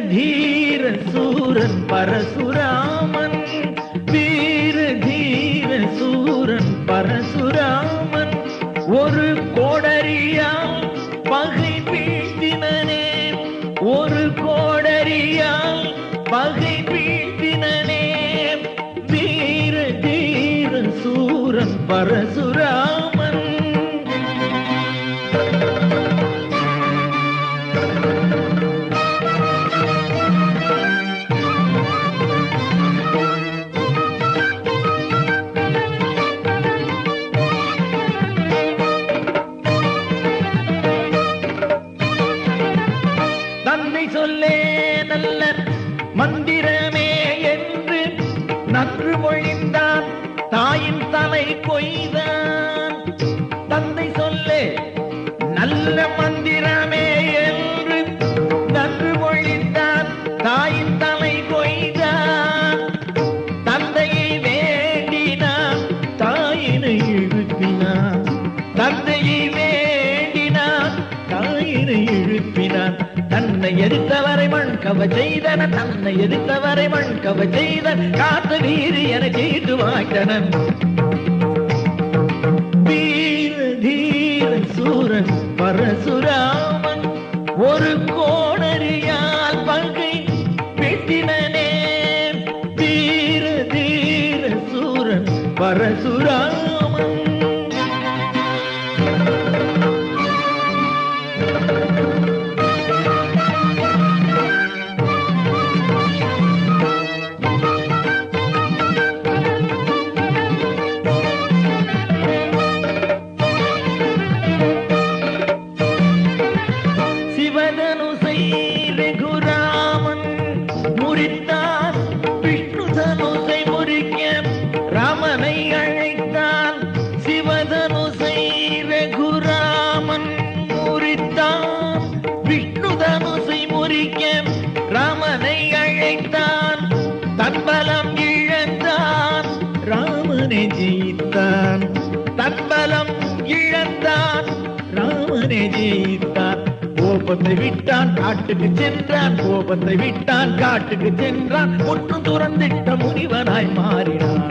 தீர சூரன் பரசுராமன் வீர தீர சூரன் பரசுராமன். ஒரு கோடரியா பகை வீழ்த்தினனே ஒரு கோடரியா பகை வீழ்த்தினனே. வீர தீர சூரன் பரசு சொல்லே நல்ல மந்திரமே என்று நன்று மொழிந்தான். தாயின் தலை கொய்தான் தன்னை எரித்தவரை மண் கவ செய்தன தன்னை எரித்தவரை மண் கவ செய்தன் காத்து வீரி என செய்து வாய்த்தனன் வீர தீர சூரன் பரசுராமன் ஒரு கோணரியால் பங்கை வெட்டினனே. தீர தீர சூரன் பரசுராமன் ஜெயித்தான் கோபத்தை விட்டான் காட்டுக்கு சென்றான். கோபத்தை விட்டான் காட்டுக்கு சென்றான். ஒன்று துறந்திட்ட முனிவனாய் மாறினான்.